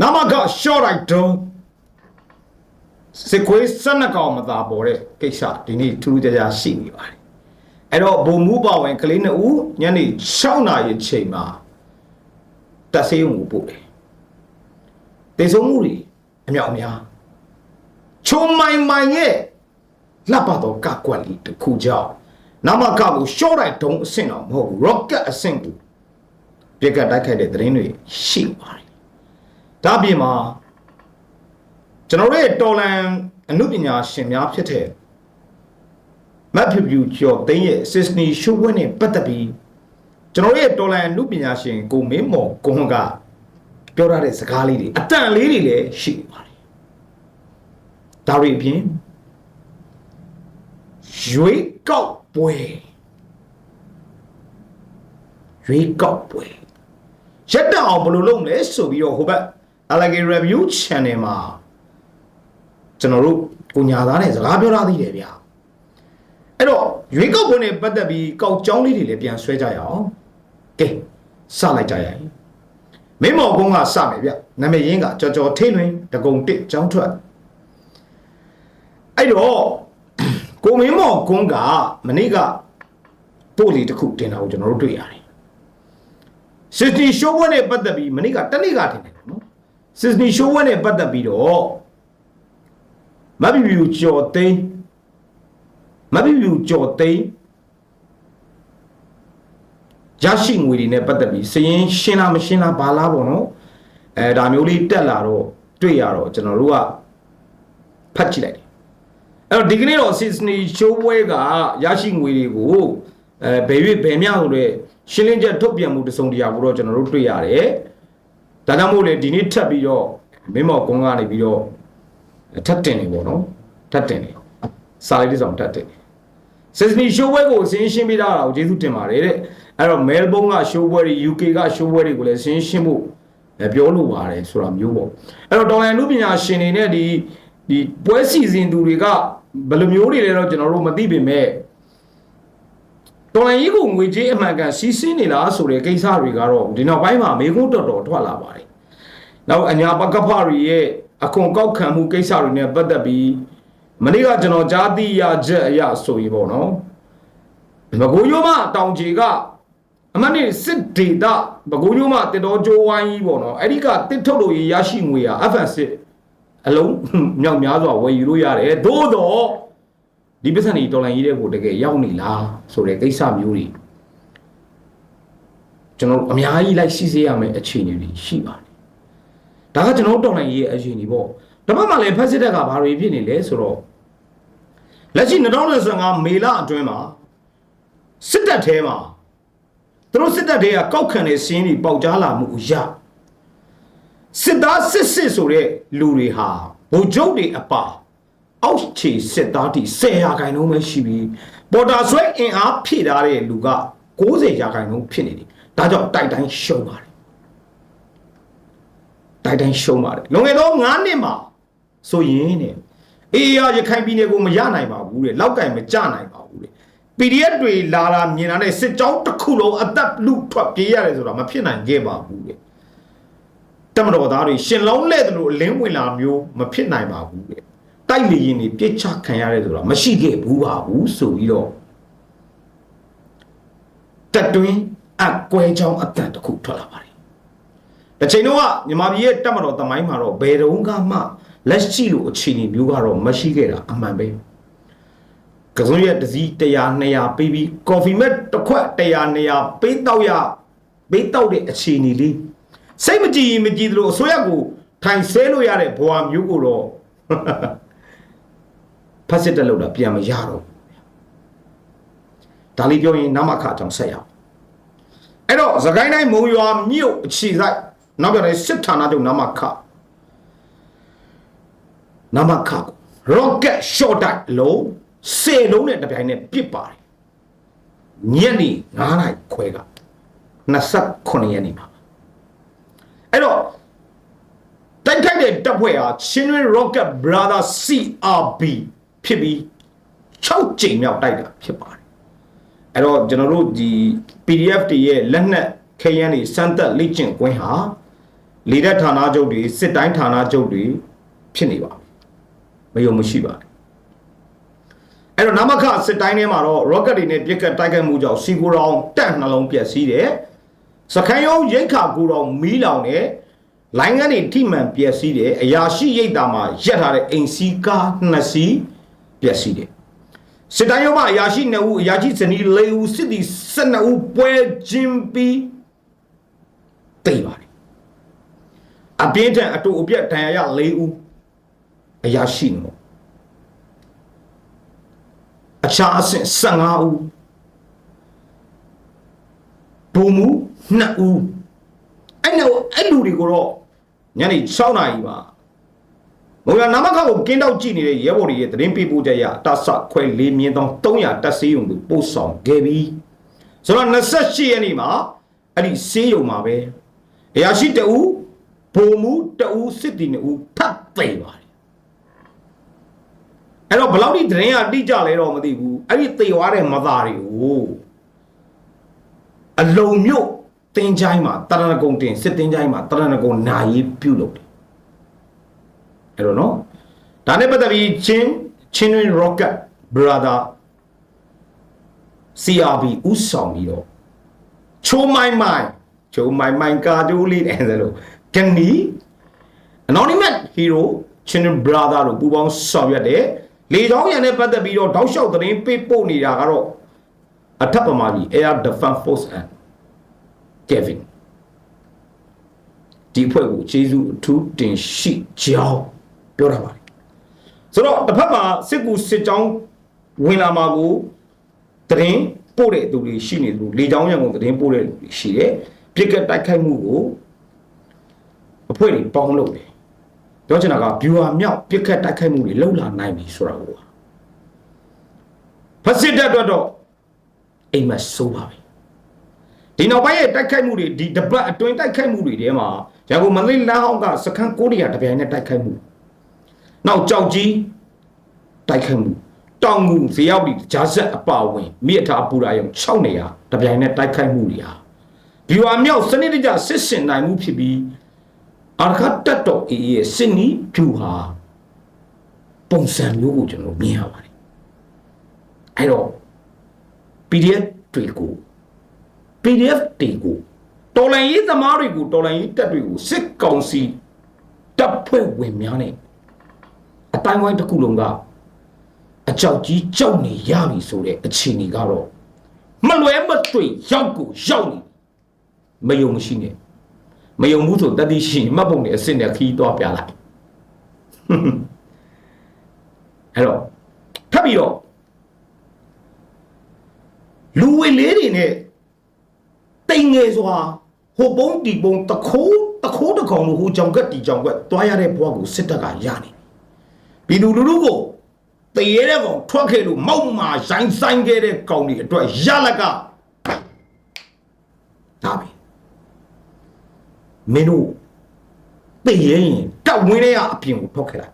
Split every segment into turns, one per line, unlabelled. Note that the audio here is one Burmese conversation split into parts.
နမကရှော့လိုက်တော့စစ်ခွေးစနကောင်မသာပေါ်တဲ့ကိစ္စဒီနေ့ထူးထူးခြားခြားရှိနေပါတယ်အဲ့တော့ဘုံမူပါဝင်ကလေးနှစ်ဦးညနေ6နာရီချိန်မှာတက်ဆေးုံကိုပို့တယ်တေဆုံးမှုတွေအမြောက်အများချုံမိုင်မိုင်ရဲ့လှပတော့ကကွက်လီတစ်ခုကြောင့်နမကကိုရှော့လိုက်တုံးအဆင့်တော့မဟုတ်ဘူး rocket အဆင့်ကိုပြက်ကတ်တိုက်ခိုက်တဲ့သတင်းတွေရှိပါတယ် ဒါအပြင်မှာကျွန်တော်တို့ရဲ့တော်လန်အမှုပညာရှင်များဖြစ်တဲ့မတ်ဖြူဖြူကျော်သိန်းရဲ့ Sydney ရှိုးပွဲနဲ့ပတ်သက်ပြီးကျွန်တော်တို့ရဲ့တော်လန်အမှုပညာရှင်ကိုမင်းမော်ကွန်ကပြောရတဲ့စကားလေးတွေအတန်လေးတွေလည်းရှိပါတယ်ဒါတွေအပြင်ရွေးကောက်ပွဲရွေးကောက်ပွဲရက်တအောင်ဘယ်လိုလုပ်မလဲဆိုပြီးတော့ဟိုဘက် Alage Review Channel မှာကျွန်တော်တို့ကိုညာသားနဲ့စကားပြောရသေးတယ်ဗျာအဲ့တော့ရွေးကောက်ပွဲနဲ့ပတ်သက်ပြီးကောက်ကြောင်းလေးတွေလည်းပြန်ဆွဲကြရအောင်ကဲစလိုက်ကြရရင်မင်းမော်ကုန်းကစမယ်ဗျနာမည်ရင်းကကြော်ကြော်ထိလွင်တကုံတစ်ចောင်းထွက်အဲ့တော့ကိုမင်းမော်ကုန်းကမနေ့ကပို့လီတစ်ခုတင်တာကိုကျွန်တော်တို့တွေ့ရတယ်စစ်တီရှိုးပွဲနဲ့ပတ်သက်ပြီးမနေ့ကတနေ့ကတင်တယ်နော် စစ်တီရှိုးပွဲနဲ့ပတ်သက်ပြီးတော့မဘီဘီကျော်သိန်းမဘီဘီကျော်သိန်းရရှိငွေတွေနဲ့ပတ်သက်ပြီးစရင်ရှင်းလားမရှင်းလားဘာလားပေါ့နော်အဲဒါမျိုးလေးတက်လာတော့တွေ့ရတော့ကျွန်တော်တို့ကဖတ်ကြည့်လိုက်တယ်အဲ့တော့ဒီကနေ့တော့ Sydney show ပွဲကရရှိငွေတွေကိုအဲဘယ်ရွေ့ဘယ်မျှဆိုတဲ့ရှင်းလင်းချက်ထုတ်ပြန်မှုတစုံတရာကိုတော့ကျွန်တော်တို့တွေ့ရတယ် ဒါကြောင့်မို့လေဒီနေ့ထပ်ပြီးတော့မင်းမော်ကုန်းကနေပြီးတော့ထပ်တင်နေပေါ့နော်ထပ်တင်နေစာလေးတစ်စောင်ထပ်တင်နေ Sydney show ပွဲကိုဆင်းရှင်းပေးတာကိုကျေးဇူးတင်ပါတယ်တဲ့အဲ့တော့ Melbourne က show ပွဲတွေ UK က show ပွဲတွေကိုလည်းဆင်းရှင်းဖို့အဲပြောလို့ပါတယ်ဆိုတာမျိုးပေါ့အဲ့တော့ဒေါ်လာလူပညာရှင်တွေနဲ့ဒီဒီပွဲစီစဉ်သူတွေကဘယ်လိုမျိုးတွေလဲတော့ကျွန်တော်တို့မသိပေမဲ့ ဒေါ်လာကြီးကိုငွေကြေးအမှန်ကန်စီးဆင်းနေလားဆိုတဲ့ကိစ္စတွေကတော့ဒီနောက်ပိုင်းမှာမေကုန်းတော်တော်ထွက်လာပါတယ်နောက်အညာပကဖတွေရဲ့အခွန်ကောက်ခံမှုကိစ္စတွေနဲ့ပတ်သက်ပြီးမနေ့ကကျွန်တော်ကြားသိရချက်အရဆိုရင်ပေါ့နော်မကူရိုးမတောင်ကြီးကအမနဲ့စစ်ဒေတာဘကူရိုးမတင်တော်ကြိုးဝိုင်းကြီးပေါ့နော်အဲ့ဒီကတစ်ထုတ်လို့ရရှိငွေဟာ FS အလုံးမြောက်များစွာဝယ်ယူလို့ရတယ်သို့တော့ ဒီပစ္စံဒီဒေါ်လာကြီးတဲ့ကိုတကယ်ရောက်နေလားဆိုတဲ့ကိစ္စမျိုးတွေကျွန်တော်တို့အများကြီးလိုက်စီးစေးရမယ်အခြေအနေတွေရှိပါတယ်ဒါကကျွန်တော်တို့ဒေါ်လာကြီးရဲ့အခြေအနေပေါ့ဒါမှမဟုတ်လည်းဖက်စစ်တက်ကဘာတွေဖြစ်နေလဲဆိုတော့လက်ရှိ2025မေလအတွင်းမှာစစ်တပ်ထဲမှာသူတို့စစ်တပ်တွေကကောက်ခံတဲ့စင်းတွေပေါက်ကြားလာမှုအရာစစ်သားစစ်စစ်ဆိုတဲ့လူတွေဟာဗိုလ်ချုပ်တွေအပါ အောက်ခြေစစ်သားတိ10ရာခိုင်နှုန်းပဲရှိပြီးပေါ်တာဆွဲအင်အားဖြည့်ထားတဲ့လူက90ရာခိုင်နှုန်းဖြစ်နေတယ်ဒါကြောင့်တိုက်တိုင်းရှုံးပါတယ်တိုက်တိုင်းရှုံးပါတယ်လွန်ခဲ့သော9နှစ်မှာဆိုရင်တဲ့အေးရရခိုင်ပြည်နယ်ကိုမရနိုင်ပါဘူးတဲ့လောက်ကင်မကြနိုင်ပါဘူးတဲ့ PDF တွေလာလာမြင်လာတဲ့စစ်ကြောင်းတစ်ခုလုံးအသက်လူထွက်ပြေးရတယ်ဆိုတာမဖြစ်နိုင်ခဲ့ပါဘူးတဲ့တမတော်သားတွေရှင်လုံးလဲ့တယ်လို့အလင်းဝင်လာမျိုးမဖြစ်နိုင်ပါဘူးတဲ့ တိုက်လေရင်တွေပြစ်ချခံရတယ်ဆိုတာမရှိခဲ့ဘူးပါဘူးဆိုပြီးတော့တက်တွင်းအကွဲချောင်းအတန်တစ်ခုထွက်လာပါတယ်တစ်ချိန်တော့ကမြန်မာပြည်ရဲ့တက်မတော်တမိုင်းမှာတော့ဘယ်တုန်းကမှလက်ရှိလိုအခြေအနေမျိုးကတော့မရှိခဲ့တာအမှန်ပဲကစုံရက်တစ်စီး100 200ပေးပြီးကော်ဖီမက်တစ်ခွက်100 200ပေးတော့ရပေးတော့တဲ့အခြေအနေလေးစိတ်မကြည်ရင်မကြည်သလိုအစိုးရကိုထိုင်ဆဲလို့ရတဲ့ဘဝမျိုးကိုတော့ ဖတ်စစ်တက်လို့တာပြန်မရတော့ဘူးဒါလေးပြောရင်နမခအကြောင်းဆက်ရအောင်အဲ့တော့သခိုင်းတိုင်းမုံရွာမြို့အခြေဆိုင်နောက်ပြတဲ့စစ်ဌာနချုပ်နမခနမခကို rocket shot တိုက်လုံးစေလုံးနဲ့တပြိုင်နဲ့ပစ်ပါတယ်ညနေ9နာရီခွဲက29ရက်နေ့မှာအဲ့တော့တိုက်ခိုက်တဲ့တပ်ဖွဲ့ဟာချင်းရွေ rocket brother CRB ဖြစ်ပြီး6ကြိမ်မြောက်တိုက်တာဖြစ်ပါတယ်အဲ့တော့ကျွန်တော်တို့ဒီ PDF တွေရဲ့လက်နက်ခဲယမ်းတွေစမ်းသက်လေ့ကျင့်ကွင်းဟာလေတဲ့ဌာနချုပ်တွေစစ်တိုင်းဌာနချုပ်တွေဖြစ်နေပါမယုံမရှိပါနဲ့အဲ့တော့နမခစစ်တိုင်းထဲမှာတော့ rocket တွေနဲ့ပြစ်ကတ်တိုက်ခိုက်မှုကြောင့်စီကိုရောင်တက်နှလုံးပြက်စီးတယ်စခန်းရုံးရိတ်ခါကိုရောင်မီးလောင်တယ်လိုင်းကနေထိမှန်ပြက်စီးတယ်အရာရှိရိတ်တာမှာရက်ထားတဲ့အိမ်စီးကားနှစ်စီး ပြက်စီးတယ်စစ်တိုင်းရုံးမှာအရာရှိ2ဦးအရာရှိဇနီး4ဦးစစ်သည်12ဦးပွဲချင်းပြီးတိတ်ပါတယ်အပြင်းထန်အတူအပြက်ဒဏ်ရာရ4ဦးအရာရှိနေပေါ့အခြားအဆင့်15ဦးဘုံမူ2ဦးအဲ့နော်အဲ့လူတွေကိုတော့ညနေ6နာရီမှာ မုံရနာမခကိုကင်းတော့ကြည့်နေတဲ့ရဲဘော်တွေရဲ့သတင်းပေးပို့ချက်ရတဆခွဲ၄မြင်းတောင်း300တက်စေးုံကိုပို့ဆောင်ခဲ့ပြီးဆိုတော့28ရက်နေ့မှာအဲ့ဒီစေးုံမှာပဲအရာရှိတအူဘုံမူတအူစစ်တီ2ဦးထပ်သိမ်းပါတယ်အဲ့တော့ဘယ်လောက်ဒီသတင်းရတိကြလဲတော့မသိဘူးအဲ့ဒီသေသွားတဲ့မသားတွေကိုအလုံမြို့တင်းချိုင်းမှာတရဏဂုံတင်စစ်တင်းချိုင်းမှာတရဏဂုံနာရီပြုတ်လုပ်တယ် အဲ့တော့နော်ဒါနဲ့ပတ်သက်ပြီးချင်းချင်းတွင် rocket brother CRB ဥဆောင်ပြီးတော့ချိုးမိုင်းမိုင်းချိုးမိုင်းမိုင်းကာတူးလေးတဲ့ဆိုလို့ကန်နီ anonymous hero ချင်း brother တို့ပူပေါင်းဆောင်ရွက်တယ်လေချောင်းရံနဲ့ပတ်သက်ပြီးတော့တောက်လျှောက်သတင်းပေးပို့နေတာကတော့အထက်ပမာကြီး Air Defense Force and Kevin ဒီဖွဲ့ကိုကျေးဇူးအထူးတင်ရှိကြောင်း ပြောတာပါတယ်ဆိုတော့တစ်ဖက်မှာစစ်ကူစစ်ကြောင်းဝင်လာမှာကိုသတင်းပို့တဲ့သူတွေရှိနေသူလေကြောင်းရံကုန်သတင်းပို့တဲ့လူတွေရှိတယ်ပြစ်ကတ်တိုက်ခိုက်မှုကိုအဖွဲ့တွေပေါင်းလုပ်တယ်ပြောချင်တာက viewer မြောက်ပြစ်ခတ်တိုက်ခိုက်မှုတွေလှုပ်လာနိုင်ပြီဆိုတာကိုဖစစ်တဲ့အတွက်တော့အိမ်မက်ဆိုးပါပဲဒီနောက်ပိုင်းရဲ့တိုက်ခိုက်မှုတွေဒီတပတ်အတွင်းတိုက်ခိုက်မှုတွေထဲမှာရန်ကုန်မန္တလေးလမ်းဟောင်းကစခန်း900တပြိုင်နဲ့တိုက်ခိုက်မှု နောက်ကြောက်ကြီးတိုက်ခိုက်မှုတောင်ငူဇေယောက်ဒီဂျာဆက်အပါဝင်မိအထာပူရာယုံ6နေရာတပြိုင်နဲ့တိုက်ခိုက်မှုတွေဟာ viewer မြောက်စနစ်တကျစစ်စင်နိုင်မှုဖြစ်ပြီးအာခတ်တက်တော်အေးရဲ့စင်နီးဖြူဟာပုံစံမျိုးကိုကျွန်တော်မြင်ရပါတယ်အဲ့တော့ PDF တွေကို PDF တွေကိုတော်လိုင်းရေးသမားတွေကိုတော်လိုင်းရေးတက်တွေကိုစစ်ကောင်စီတပ်ဖွဲ့ဝင်များနဲ့ အတိုင်းဝိုင်းတစ်ခုလုံးကအကြောက်ကြီးကြောက်နေရပြီဆိုတဲ့အခြေအနေကတော့မလွဲမသွေရောက်ကိုရောက်နေမယုံမရှိနဲ့မယုံဘူးဆိုတတိရှိရင်မှတ်ပုံနဲ့အစ်စ်နဲ့ခီးသွားပြလိုက်အဲ့တော့ထပ်ပြီးတော့လူဝေလေးတွေနဲ့တိမ်ငယ်စွာဟိုပုံးတီပုံးတခိုးတခိုးတကောင်လို့ဟိုကြောင်ကက်တီကြောင်ကက်တွားရတဲ့ဘဝကိုစစ်တပ်ကရနေ ပြီပြည်သူလူထုကိုတရေတဲ့ကောင်ထွက်ခဲ့လို့မောက်မာရိုင်းဆိုင်ခဲ့တဲ့ကောင်တွေအတွက်ရလက်ကဒါပဲမင်းတို့တည်ရင်တောက်ဝင်းတွေကအပြင်ကိုထွက်ခဲ့တာ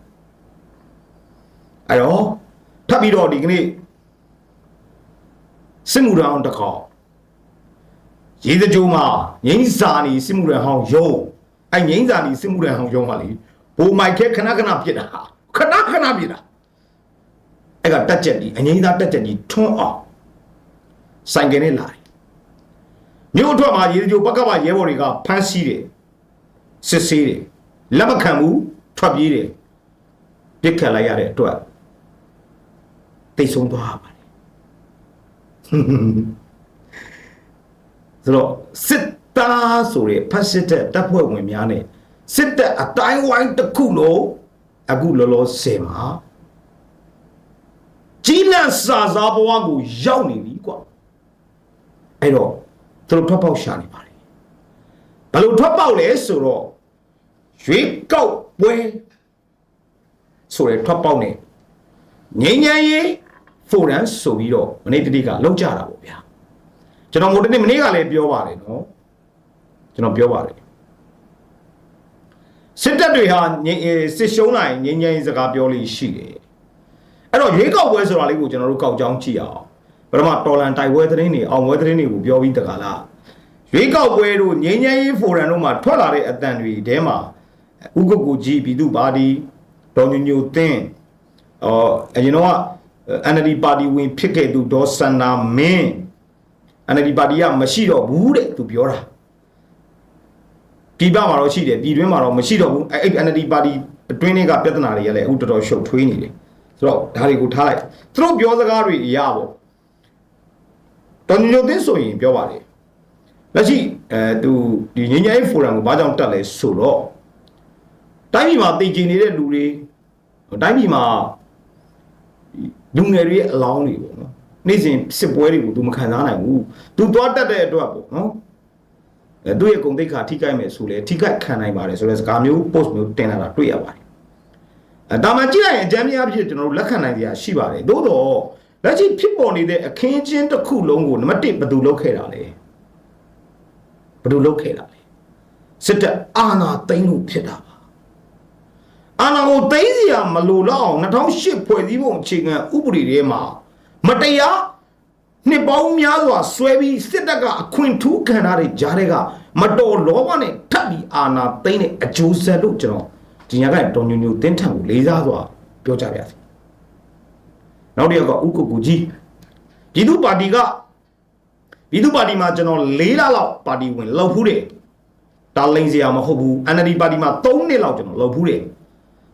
အဲ့တော့ထပ်ပြီးတော့ဒီကနေ့စစ်မှုတော်တစ်ခေါက်ရေးစကြိုးမှာငိမ့်စာနီစစ်မှုရန်ဟောင်းယုံအဲ့ငိမ့်စာနီစစ်မှုရန်ဟောင်းယုံကလေဘိုမိုက်ခဲခဏခဏပြစ်တာ ခဏခဏပြစ်တာအဲ့ကတက်ချက်ကြီးအငိမ့်သားတက်ချက်ကြီးထွန်းအောင်ဆိုင်ကနေလာတယ်မြို့အထွက်မှာရေးစကြိုးပကပရဲဘော်တွေကဖမ်းဆီးတယ်စစ်ဆေးတယ်လက်မခံဘူးထွက်ပြေးတယ်ပြစ်ခတ်လိုက်ရတဲ့အတွက်တိတ်ဆုံးသွားပါတယ်ဆိုတော့စစ်သားဆိုတဲ့ဖက်စစ်တဲ့တပ်ဖွဲ့ဝင်များနဲ့စစ်တပ်အတိုင်းဝိုင်းတစ်ခုလုံး အခုလောလောဆယ်မှာကြီးလန့်စာစားဘဝကိုရောက်နေပြီကွာအဲ့တော့သူတို့ထွက်ပေါက်ရှာနေပါတယ်ဘယ်လိုထွက်ပေါက်လဲဆိုတော့ရွေးကောက်ပွဲဆိုတဲ့ထွက်ပေါက်နဲ့ငိမ့်ညမ်းရေးဖိုရန်ဆိုပြီးတော့မနေ့တတိကလောက်ကြတာပေါ့ဗျာကျွန်တော်မို့တနေ့မနေ့ကလည်းပြောပါတယ်နော်ကျွန်တော်ပြောပါတယ် စစ်တပ်တွေဟာငိမ့်စစ်ရှုံးလိုက်ငိမ့်ညမ်းရေးစကားပြောလို့ရှိတယ်အဲ့တော့ရွေးကောက်ပွဲဆိုတာလေးကိုကျွန်တော်တို့ကောက်ကြောင်းကြည့်အောင်ပထမတော်လန်တိုက်ပွဲသတင်းတွေအောင်ပွဲသတင်းတွေကိုပြောပြီးတကလားရွေးကောက်ပွဲတို့ငြိမ်းချမ်းရေးဖိုရမ်တို့မှာထွက်လာတဲ့အတန်တွေတဲမှာဥက္ကုကိုကြီးပြည်သူ့ပါတီဒေါ်ညိုညိုသင်းအော်အရင်တော့က NLD ပါတီဝင်ဖြစ်ခဲ့သူဒေါ်စန္နာမင်း NLD ပါတီကမရှိတော့ဘူးတဲ့သူပြောတာ ပြည်ပမှာတော့ရှိတယ်ပြည်တွင်းမှာတော့မရှိတော့ဘူးအဲ့အဲ့ NLD ပါတီအတွင်းတွေကပြဿနာတွေကလည်းအခုတော်တော်ရှုပ်ထွေးနေတယ်ဆိုတော့ဒါတွေကိုထားလိုက်သူတို့ပြောစကားတွေအရာပေါ့တော်ညိုညိုသင်းဆိုရင်ပြောပါလေလက်ရှိအဲသူဒီငញ្ញိုင်းဖိုရမ်ကိုဘာကြောင့်တက်လဲဆိုတော့တိုင်းပြည်မှာတည်ကြည်နေတဲ့လူတွေတိုင်းပြည်မှာလူငယ်တွေရဲ့အလောင်းတွေပေါ့နော်နေ့စဉ်စစ်ပွဲတွေကို तू မခံစားနိုင်ဘူး तू သွားတက်တဲ့အတွက်ပေါ့နော် အဲသူ့ရဲ့ဂုံတိတ်ခါထိခိုက်မယ်ဆိုလဲထိခိုက်ခံနိုင်ပါတယ်ဆိုတဲ့စကားမျိုး post မျိုးတင်လာတာတွေ့ရပါတယ်အဲဒါမှကြည့်လိုက်ရင်အကြမ်းများဖြစ်ကျွန်တော်တို့လက်ခံနိုင်ကြရရှိပါတယ်သို့တော့လက်ရှိဖြစ်ပေါ်နေတဲ့အခင်းချင်းတစ်ခုလုံးကိုနံပါတ်1ဘယ်သူလုပ်ခဲ့တာလဲဘယ်သူလုပ်ခဲ့တာလဲစစ်တပ်အာဏာသိမ်းလို့ဖြစ်တာပါအာဏာကိုသိမ်းစီရမလိုတော့အောင်2008ဖွဲ့စည်းပုံအခြေခံဥပဒေထဲမှာမတရား နှစ်ပေါင်းများစွာဆွဲပြီးစစ်တပ်ကအခွင့်ထူးခံထားတဲ့ကြားတွေကမတော်လောဘနဲ့ထပ်ပြီးအာဏာသိမ်းတဲ့အကျိုးဆက်လို့ကျွန်တော်ဒီညကတော်ညိုညိုတင်းထန်ကိုလေးစားစွာပြောကြပါရစေနောက်တစ်ယောက်ကဥက္ကုကူကြီးပြည်သူပါတီကပြည်သူပါတီမှာကျွန်တော်၄လလောက်ပါတီဝင်လောက်ဖူးတယ်ဒါလိန်စရာမဟုတ်ဘူး NLD ပါတီမှာ၃နှစ်လောက်ကျွန်တော်လောက်ဖူးတယ်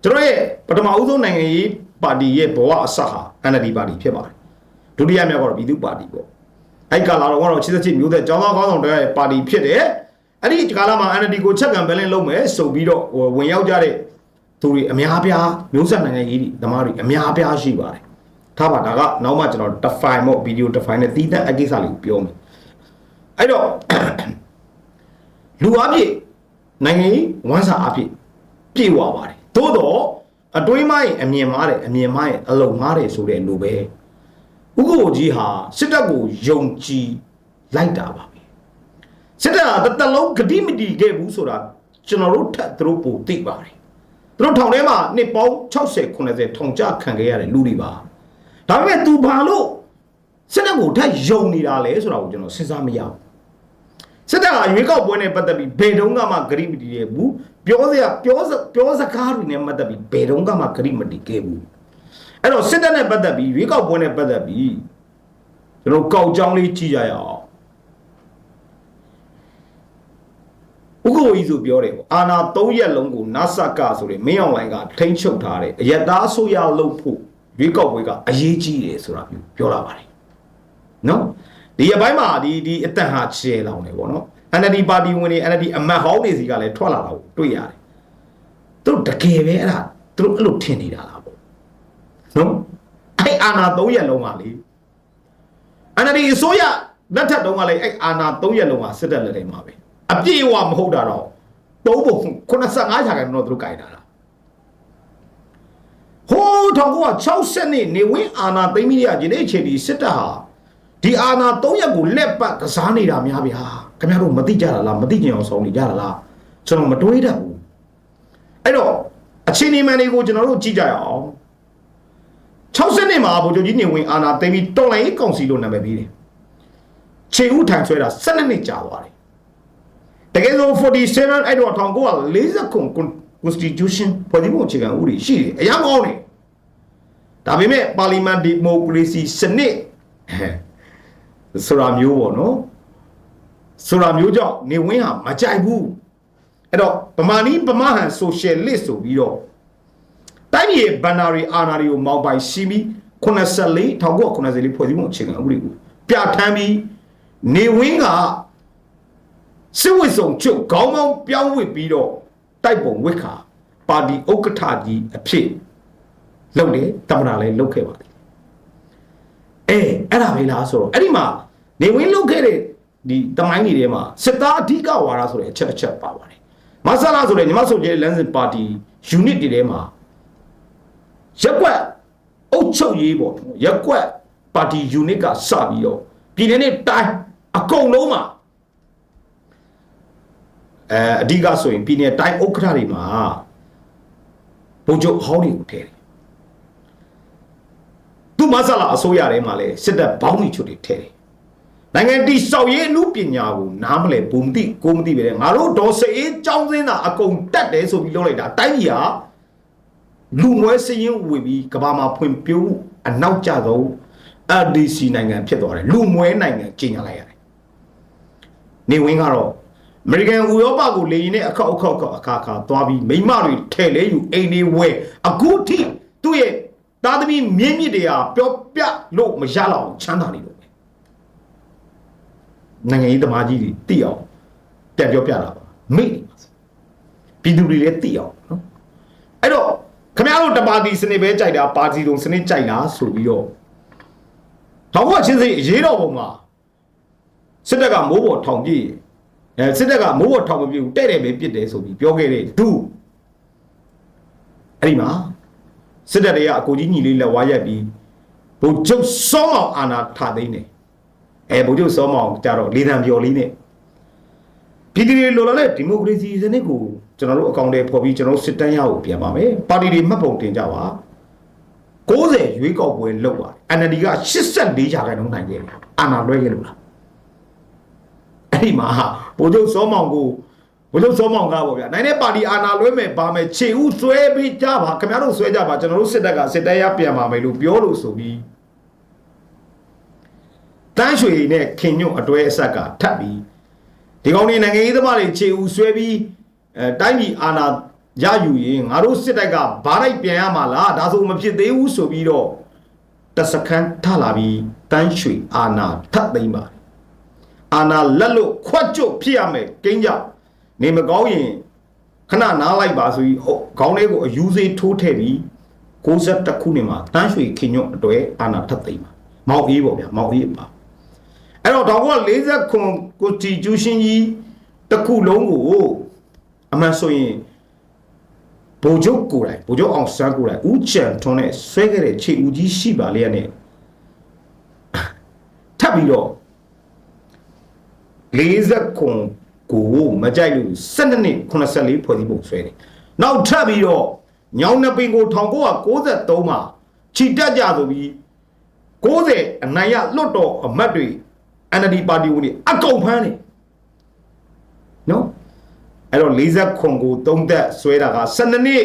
ကျွန်တော်ရဲ့ပထမဦးဆုံးနိုင်ငံရေးပါတီရဲ့ဘဝအစဟာ NLD ပါတီဖြစ်ပါတယ် ဒုတိယမြောက်ကတော့ပြည်သူပါတီပေါ့အဲ့ကာလာတော့ကတော့88မျိုးသက်ကျောင်းသားကောင်းဆောင်တွေရဲ့ပါတီဖြစ်တယ်အဲ့ဒီကာလာမှာ NLD ကိုချက်ကန်ဘယ်လင်းလုပ်မယ်ဆိုပြီးတော့ဝင်ရောက်ကြတဲ့သူတွေအများပြားမျိုးဆက်နိုင်ငံရေးသမားတွေအများပြားရှိပါတယ်ထားပါဒါကနောက်မှကျွန်တော် define မို့ video define နဲ့တည်တဲ့အကိစ္စလေးကိုပြောမယ်အဲ့တော့လူအပြည့်နိုင်ငံရေးဝမ်းစာအပြည့်ပြေဝပါတယ်သို့တော့အတွင်းမိုင်းအမြင်မားတယ်အမြင်မားရင်အလုံမားတယ်ဆိုတဲ့လိုပဲ ဥက္ကိုကြီးဟာစစ်တပ်ကိုယုံကြည်လိုက်တာပါပဲစစ်တပ်ကတစ်တလုံးဂတိမတီခဲ့ဘူးဆိုတာကျွန်တော်တို့ထပ်သူတို့ပိုသိပါတယ်သူတို့ထောင်ထဲမှာနှစ်ပေါင်း60 90ထောင်ချခံခဲ့ရတဲ့လူတွေပါဒါပေမဲ့သူဘာလို့စစ်တပ်ကိုထပ်ယုံနေတာလဲဆိုတာကိုကျွန်တော်စဉ်းစားမရဘူးစစ်တပ်ကရွေးကောက်ပွဲနဲ့ပတ်သက်ပြီးဘယ်တုန်းကမှဂရိမတီခဲ့ဘူးပြောစရာပြောစပြောစကားတွေနဲ့ပတ်သက်ပြီးဘယ်တုန်းကမှဂရိမတီခဲ့ဘူး အဲ့တော့စစ်တပ်နဲ့ပတ်သက်ပြီးရွေးကောက်ပွဲနဲ့ပတ်သက်ပြီးကျွန်တော်ကောက်ကြောင်းလေးကြည့်ကြရအောင်ဥက္ကိုကြီးဆိုပြောတယ်ပေါ့အာနာ၃ရက်လုံးကိုနဆကဆိုတဲ့မင်းအောင်လိုင်ကထိန်းချုပ်ထားတယ်အယက်သားအစိုးရလုပ်ဖို့ရွေးကောက်ပွဲကအရေးကြီးတယ်ဆိုတာမျိုးပြောလာပါတယ်နော်ဒီအပိုင်းမှာဒီဒီအတန်ဟာချဲလောင်တယ်ပေါ့နော် NLD ပါတီဝင်တွေ NLD အမတ်ဟောင်းတွေစီကလည်းထွက်လာတာကိုတွေ့ရတယ်သူတို့တကယ်ပဲအဲ့ဒါသူတို့အဲ့လိုထင်နေတာလားပေါ့ နော်အဲ့အာနာ၃ရက်လုံးပါလေ NLD အစိုးရလက်ထက်တုန်းကလည်းအဲ့အာနာ၃ရက်လုံးကစစ်တပ်လက်ထဲမှာပဲအပြည့်အဝမဟုတ်တာတော့သုံးပုံ85ရာခိုင်နှုန်းတော့သူတို့ကြိုင်တာလားဟိုး1960နှစ်နေဝင်းအာနာသိမ်းပြီးရဒီနေ့အချိန်ဒီစစ်တပ်ဟာဒီအာနာ၃ရက်ကိုလက်ပတ်ကစားနေတာများဗျာခင်ဗျားတို့မသိကြတာလားမသိကြအောင်ဆောင်နေကြတာလားကျွန်တော်မတွေးတတ်ဘူးအဲ့တော့အချင်းဒီမန်တွေကိုကျွန်တော်တို့ကြည့်ကြရအောင် 60နှစ်မှာဗိုလ်ချုပ်ကြီးနေဝင်အာနာသိမ်းပြီးတော်လိုင်းကောင်စီလို့နာမည်ပေးတယ်ခြေဥထိုင်ဆွဲတာ12နှစ်ကြာသွားတယ်တကယ်ဆို47အဲ့တော့1940ခု constitution ပေါ်ဒီပုံအခြေခံဥပဒေရှိတယ်အများကောင်းတယ်ဒါပေမဲ့ပါလီမန်ဒီမိုကရေစီစနစ်ဆိုတာမျိုးပေါ့နော်ဆိုတာမျိုးကြောင့်နေဝင်းဟာမကြိုက်ဘူးအဲ့တော့ဗမာနီးဗမာဟန်ဆိုရှယ်လစ်ဆိုပြီးတော့ တိုင်းပြည်ဘန်နာရီအာနာရီကိုမောင်းပိုင်ရှိပြီး84 1984ဖွဲ့စည်းပုံအခြေခံဥပဒေကိုပြဋ္ဌာန်းပြီးနေဝင်းကစစ်ဝစ်စုံချုပ်ခေါင်းပေါင်းပြောင်းဝစ်ပြီးတော့တိုက်ပုံဝစ်ခါပါတီဥက္ကဋ္ဌကြီးအဖြစ်လုပ်တယ်တမနာလည်းလုပ်ခဲ့ပါတယ်အဲအဲ့ဒါပဲလားဆိုတော့အဲ့ဒီမှာနေဝင်းလုပ်ခဲ့တဲ့ဒီတမိုင်းတွေထဲမှာစစ်သားအဓိကဝါဒဆိုတဲ့အချက်အချက်ပါပါတယ်မဆလာဆိုတဲ့ညီမဆိုကျဲလမ်းစဉ်ပါတီ unit တွေထဲမှာ ရက်ကွက်အုပ်ချုပ်ရေးပေါ့ရက်ကွက်ပါတီ unit ကစပြီးတော့ပြည်내နဲ့တိုင်းအကုန်လုံးမှာအဲအဓိကဆိုရင်ပြည်내တိုင်းဥက္ကဋ္ဌတွေမှာဘုံချုပ်ဟောင်းတွေကိုထည့်တယ်သူမဆလာအစိုးရထဲမှာလဲစစ်တပ်ဘောင်းမီချွတ်တွေထည့်တယ် နိုင်ငံတိဆောက်ရေးအမှုပညာကိုနားမလဲဘူးမသိကိုမသိပဲလေငါတို့ဒေါ်စအေးចောင်းစင်းတာအကုန်တက်တယ်ဆိုပြီးလုပ်လိုက်တာတိုင်းပြည်ဟာ လူမွဲစရင်ဝင်ပြီးကဘာမှာဖွင့်ပြိုးအနောက်ကျဆုံး LDC နိုင်ငံဖြစ်သွားတယ်လူမွဲနိုင်ငံကျင်းညာလိုက်ရတယ်နေဝင်းကတော့အမေရိကန်ဥရောပကိုလေရင်နဲ့အခက်အခက်အခက်အခါခါသွားပြီးမိမတွေထဲလဲယူအိမ်တွေဝဲအခုထိသူ့ရဲ့သားသမီးမြင့်မြင့်တွေကပျော့ပြလို့မရတော့ချမ်းသာနေလို့ပဲနိုင်ငံရေးသမားကြီးတွေသိအောင်ပြန်ပြောပြတာပါမိတ်နေပါစေပြည်သူတွေလည်းသိအောင်နော်အဲ့တော့ ခင်ဗျားတို့တပါတီစနစ်ပဲကြိုက်တာပါတီလုံးစနစ်ကြိုက်လားဆိုပြီးတော့တော့ဘုရားချင်းစိတ်အရေးတော်ပုံမှာစစ်တပ်ကမိုးပေါ်ထောင်ပြည့်အဲစစ်တပ်ကမိုးပေါ်ထောင်မပြည့်ဘူးတဲ့တယ်ပဲပြစ်တယ်ဆိုပြီးပြောခဲ့တဲ့ဒုအဲ့ဒီမှာစစ်တပ်တွေကအကိုကြီးညီလေးလက်ဝါးရက်ပြီးဘုံကျုပ်စောမောင်အာနာထသိန်းတယ်အဲဘုံကျုပ်စောမောင်ကြတော့လေသံပြော်လေးနဲ့ပြည်သူတွေလိုလာတဲ့ဒီမိုကရေစီစနစ်ကို ကျွန်တော်တို့အကောင့်တွေပေါ်ပြီးကျွန်တော်တို့စစ်တမ်းရဖို့ပြန်ပါမယ်ပါတီတွေမှတ်ပုံတင်ကြပါ90ရွေးကောက်ပွဲလုပ်ပါ NLD က84ရာခိုင်နှုန်းနိုင်ခဲ့တယ်အာနာလွှဲခဲ့လို့လားအဲ့ဒီမှာဗိုလ်ချုပ်စောမောင်ကိုဗိုလ်ချုပ်စောမောင်ကပေါ့ဗျာနိုင်တဲ့ပါတီအာဏာလွှဲမယ်ပါမယ်ခြေဥဆွဲပြီးကြပါခင်ဗျားတို့ဆွဲကြပါကျွန်တော်တို့စစ်တပ်ကစစ်တပ်ရပြန်ပါမယ်လို့ပြောလို့ဆိုပြီးတန်းရွှေနဲ့ခင်ညွန့်အတွဲအဆက်ကထပ်ပြီးဒီကောင်နေနိုင်ငံရေးသမားတွေခြေဥဆွဲပြီး အဲတိုင်းပြည်အာဏာရယူရင်ငါတို့စစ်တပ်ကဘာလိုက်ပြန်ရမှာလားဒါဆိုမဖြစ်သေးဘူးဆိုပြီးတော့တစခန်းထလာပြီးတန်းရွှေအာဏာထပ်သိမ်းပါတယ်အာနာလက်လို့ခွတ်ကျွတ်ဖြစ်ရမယ်ကိန်းကြောင့်နေမကောင်းရင်ခဏနားလိုက်ပါဆိုပြီးဟုတ်ခေါင်းလေးကိုအယူစေးထိုးထည့်ပြီး62ခုနှစ်မှာတန်းရွှေခင်ညွန့်အတွေ့အာနာထပ်သိမ်းပါမောက်အေးပေါ့ဗျာမောက်အေးပါအဲ့တော့1940ခုကိုတီကျူးရှင်ကြီးတစ်ခုလုံးကို အမှန်ဆိုရင်ဗိုလ်ချုပ်ကိုယ်တိုင်ဗိုလ်ချုပ်အောင်ဆန်းကိုယ်တိုင်ဦးချန်ထွန်းနဲ့ဆွဲခဲ့တဲ့ခြေဦးကြီးရှိပါလေရနဲ့ထပ်ပြီးတော့40ခုကိုမကြိုက်လို့12နှစ်84ဖွဲ့စည်းပုံဆွဲတယ်။နောက်ထပ်ပြီးတော့ညောင်နှစ်ပင်ကို1993မှာခြိတက်ကြဆိုပြီး90အနိုင်ရလွတ်တော်အမတ်တွေ NLD ပါတီဝင်တွေအကုန်ဖမ်းတယ်။နော် အဲ့တော့40ခုကိုသုံးသက်ဆွဲတာက12နှစ်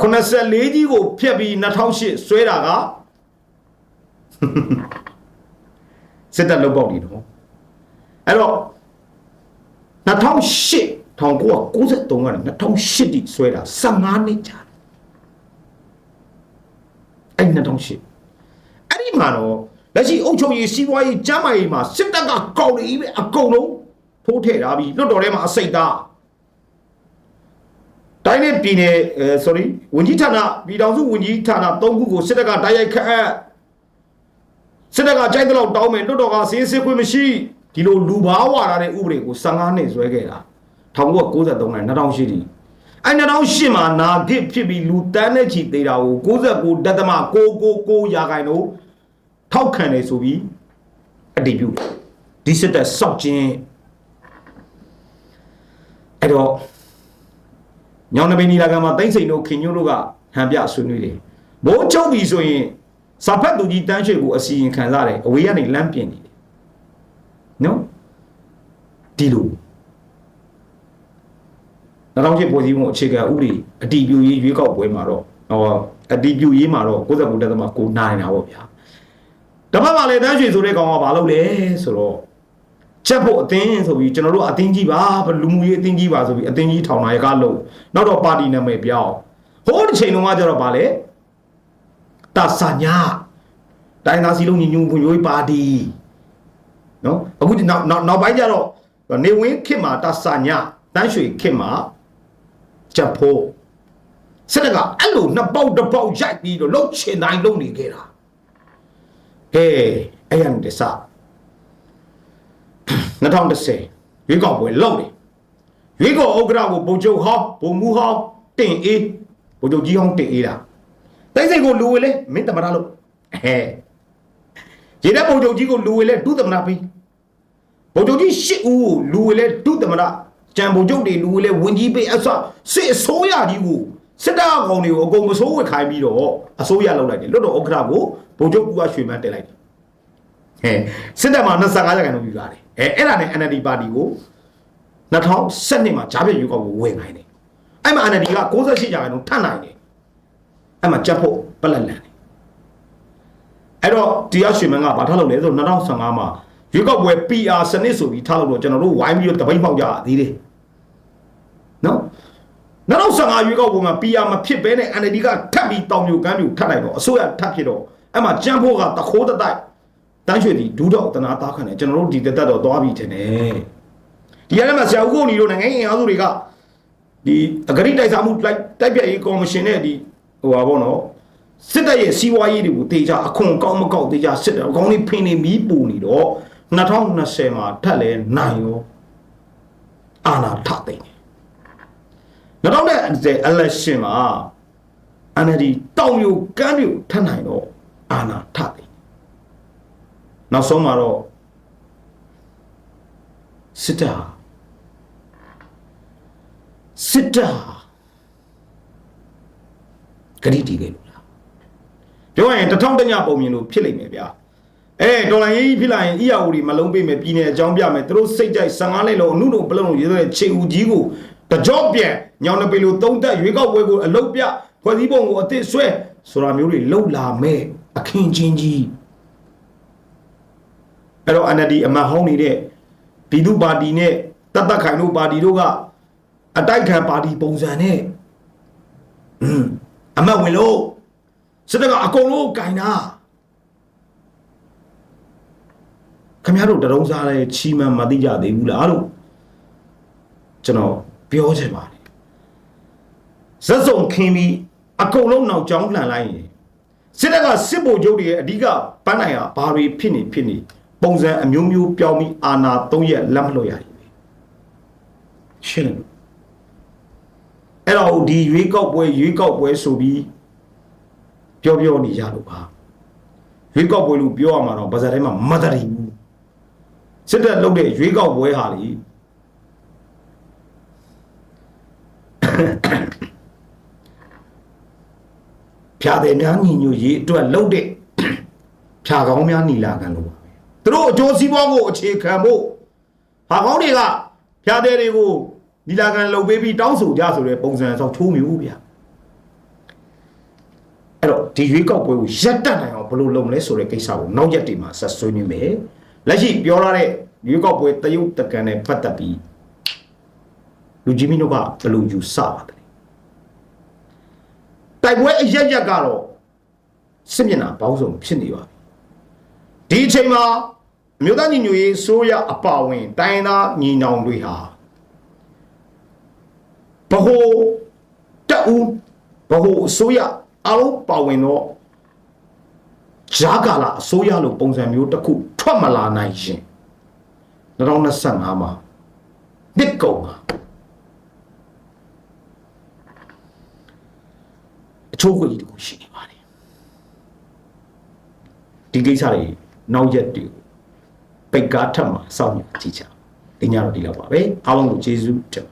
84ကြီးကိုဖျက်ပြီး2008ဆွဲတာကစစ်တပ်လုပ်ပေါက်နေတော့အဲ့တော့2008 1993ကနေ2008တိဆွဲတာ15နှစ်ကြာအဲ့2008အဲ့ဒီမှာတော့ လက်ရှိအုပ်ချုပ်ရေးစီးပွားရေးကျန်းမာရေးမှာစစ်တပ်ကကောက်နေပြီအကုန်လုံးထိုးထည့်ထားပြီးလွတ်တော်ထဲမှာအစိတ်သားတိုင်းနဲ့ပြည်နယ်အဲ sorry ဝန်ကြီးဌာနပြည်ထောင်စုဝန်ကြီးဌာန၃ခုကိုစစ်တပ်ကတိုက်ရိုက်ခန့်အပ်စစ်တပ်ကကြိုက်တဲ့လောက်တောင်းမယ်တွတ်တော်ကစင်းစစ်ခွင့်မရှိဒီလိုလူဘာဝါရတဲ့ဥပဒေကို15နှစ်ဆွဲခဲ့တာ1993နဲ့2008တိအဲ2008မှာနာဂစ်ဖြစ်ပြီးလူတန်းနဲ့ချီသေးတာကို69ဒသမ699ရာခိုင်နှုန်း ထောက်ခံတယ်ဆိုပြီးအတည်ပြုတယ်ဒီစစ်တပ်စောက်ခြင်းအဲ့တော့ညောင်နဘီနီလာကမှာတိမ့်စိန်တို့ခင်ညို့တို့ကဟန်ပြဆွေးနွေးတယ်မိုးချုပ်ပြီဆိုရင်စာဖတ်သူကြီးတန်းရွှေကိုအစီရင်ခံစားတယ်အဝေးကနေလမ်းပြင်နေတယ်နော်ဒီလိုနောက်တော့ပြည်စည်းမှုအခြေခံဥပဒေအတည်ပြုရေးရွေးကောက်ပွဲမှာတော့ဟောအတည်ပြုရေးမှာတော့69တက်သမကိုနိုင်တာပေါ့ဗျာ တပတ်မှလည်းတန်းရွှေဆိုတဲ့ကောင်ကဘာလုပ်လဲဆိုတော့ချက်ဖို့အတင်းဆိုပြီးကျွန်တော်တို့အတင်းကြီးပါလူမှုရေးအတင်းကြီးပါဆိုပြီးအတင်းကြီးထောင်နာရကလို့နောက်တော့ပါတီနာမည်ပြောင်းဟိုးတစ်ချိန်လုံးကကျတော့ဗာလဲတာဆာညာတိုင်းသားစီလုံးညီညွတ်ဖွံ့ဖြိုးရေးပါတီနော်အခုဒီနောက်နောက်နောက်ပိုင်းကျတော့နေဝင်းခေတ်မှာတာဆာညာတန်းရွှေခေတ်မှာချက်ဖို့စစ်တပ်ကအဲ့လိုနှစ်ပေါက်တစ်ပေါက်ရိုက်ပြီးတော့လှုပ်ချင်တိုင်းလုပ်နေခဲ့တာ ဟေးအဲ့ရန်တစ2010ရွေးကောက်ပွဲလုပ်တယ်ရွေးကောက်ဥက္ကဋ္ဌကိုပုံချုပ်ဟောင်းပုံမူဟောင်းတင်အေးပုံချုပ်ကြီးဟောင်းတင်အေးတာတိတ်စိတ်ကိုလူဝေလဲမင်းတမရလို့ဟဲရေတဲ့ပုံချုပ်ကြီးကိုလူဝေလဲဒုသမရပေးပုံချုပ်ကြီးရှစ်ဦးကိုလူဝေလဲဒုသမရကြံပုံချုပ်တွေလူဝေလဲဝင်ကြီးပေးအစစစ်အစိုးရကြီးကိုစစ်တပ်အကောင်တွေကိုအကုန်မစိုးဝက်ခိုင်းပြီးတော့အစိုးရလောက်လိုက်တယ်လွတ်တော်ဥက္ကဋ္ဌကို ဗိုလ်ချုပ်ကူကရွှေမန်းတက်လိုက်တယ်ဟဲ့စစ်တပ်မှာ25ရာခိုင်နှုန်းယူလာတယ်အဲအဲ့ဒါနဲ့ NLD ပါတီကို2012မှာဂျားပြည့်ရွေးကောက်ကိုဝင်နိုင်တယ်အဲ့မှာ NLD က68ရာခိုင်နှုန်းထပ်နိုင်တယ်အဲ့မှာကြက်ဖို့ပလက်လန်တယ်အဲ့တော့တရားရွှေမန်းကဘာထားလို့လဲဆိုတော့2015မှာရွေးကောက်ပွဲ PR စနစ်ဆိုပြီးထားလို့တော့ကျွန်တော်တို့ဝိုင်းပြီးတော့တပိတ်ပေါက်ကြရသေးတယ်နော်2015ရွေးကောက်ပွဲမှာ PR မဖြစ်ဘဲနဲ့ NLD ကထပ်ပြီးတောင်ပြိုကမ်းပြိုထပ်လိုက်တော့အစိုးရထပ်ဖြစ်တော့ အဲ့မှာကြမ်းဖို့ကတခိုးတတိုက်တန်းရွှေဒီဒူးတော့တနာသားခံတယ်ကျွန်တော်တို့ဒီတက်တက်တော့သွားပြီထင်တယ်ဒီရက်မှာဆရာဦးကိုနီတို့နိုင်ငံရေးအားစုတွေကဒီအဂရိတိုက်စားမှုတိုက်တိုက်ပြည့်ရေးကော်မရှင်နဲ့ဒီဟိုပါဘောနော်စစ်တပ်ရဲ့စီးပွားရေးတွေကိုတေချာအခွန်ကောင်းမကောက်တေချာစစ်တယ်အကောင်းလေးဖင်းနေမီးပူနေတော့2020မှာထက်လဲနိုင်ရောအာနာထသိနေ2010 election မှာ NLD တောင်ယူကမ်းပြူထပ်နိုင်တော့ အာနာထသိနောက်ဆုံးမှာတော့စစ်တပ်ဟာစစ်တပ်ဟာဂရိတီခဲ့လို့လားပြောရရင်တထောင်တညပုံမြင်လို့ဖြစ်လိမ့်မယ်ဗျာအဲဒေါ်လာရေးကြီးဖြစ်လာရင်အီယာဝတီမလုံးပေးမယ်ပြည်နယ်အကြောင်းပြမယ်သူတို့စိတ်ကြိုက်15လေးလုံးအနုတို့ပလုံးလုံးရေးတဲ့ခြေဦးကြီးကိုတကြော့ပြန်ညောင်နှပေလိုသုံးသက်ရွေးကောက်ပွဲကိုအလုတ်ပြဖွဲ့စည်းပုံကိုအစ်စ်ဆွဲဆိုတာမျိုးတွေလှုပ်လာမဲ့ အခင်းချင်းကြီးအဲ့တော့ NLD အမတ်ဟောင်းနေတဲ့ပြည်သူ့ပါတီနဲ့တတ်တတ်ခိုင်တို့ပါတီတို့ကအတိုက်ခံပါတီပုံစံနဲ့อืมအမတ်ဝင်လို့စစ်တပ်ကအကုန်လုံးကင်တာခင်ဗျားတို့တရုံးစားတဲ့ချီမန်မသိကြသေးဘူးလားလို့ကျွန်တော်ပြောချင်ပါတယ်ဇက်စုံခင်းပြီးအကုန်လုံးနောက်ကျောင်းလှန်လိုက်ရင် စစ်တပ်ကစစ်ဗိုလ်ချုပ်တွေရဲ့အဓိကပန်းနိုင်ဟာဘာတွေဖြစ်နေဖြစ်နေပုံစံအမျိုးမျိုးပြောင်းပြီးအာနာ၃ရက်လက်မလွတ်ရည်ရှင်းလို့အဲ့တော့ဒီရွေးကောက်ပွဲရွေးကောက်ပွဲဆိုပြီးပြောပြောနေကြလို့ပါရွေးကောက်ပွဲလို့ပြောရမှာတော့ဗဇာတိုင်းမှာမတရီဘူးစစ်တပ်လုပ်တဲ့ရွေးကောက်ပွဲဟာလေ ဖြာတယ်များညီညွတ်ရေးအတွက်လုပ်တဲ့ဖြာကောင်းများနီလာခံလို့ပါသူတို့အကျိုးစီးပွားကိုအခြေခံဖို့ဟာကောင်းတွေကဖြာတယ်တွေကိုနီလာခံလုပ်ပေးပြီးတောင်းဆိုကြဆိုတဲ့ပုံစံဆောင်ချိုးမျိုးဗျာအဲ့တော့ဒီရွေးကောက်ပွဲကိုရပ်တန့်နိုင်အောင်ဘယ်လိုလုပ်မလဲဆိုတဲ့ကိစ္စကိုနောက်ရက်တွေမှာဆက်ဆွေးနွေးမယ်လက်ရှိပြောရတဲ့ရွေးကောက်ပွဲတရုတ်တကန်နဲ့ပတ်သက်ပြီးလူကြီးမင်းတို့ကဘယ်လိုယူဆပါသလဲ တိုက်ပွဲအရက်ရက်ကတော့စစ်မျက်နှာပေါင်းစုံဖြစ်နေပါပြီဒီအချိန်မှာအမျိုးသားညီညွတ်ရေးဆိုရအပါဝင် တိုင်းသားညီနောင်တွေဟာဘဟုတက်ဦးဘဟုအစိုးရအလုံးပါဝင်တော့ဂျာကာလာအစိုးရလိုပုံစံမျိုးတစ်ခုထွက်မလာနိုင်ရှင်2025မှာနှစ်ကုန်မှာ ချိုးခွေကြီးတခုရှိနေပါတယ်ဒီကိစ္စတွေနောက်ရက်တွေပိတ်ကားထပ်မှာစောင့်မျှော်ကြည့်ကြဒီညတော့ဒီလောက်ပါပဲအားလုံးကိုကျေးဇူးတင်ပါတယ်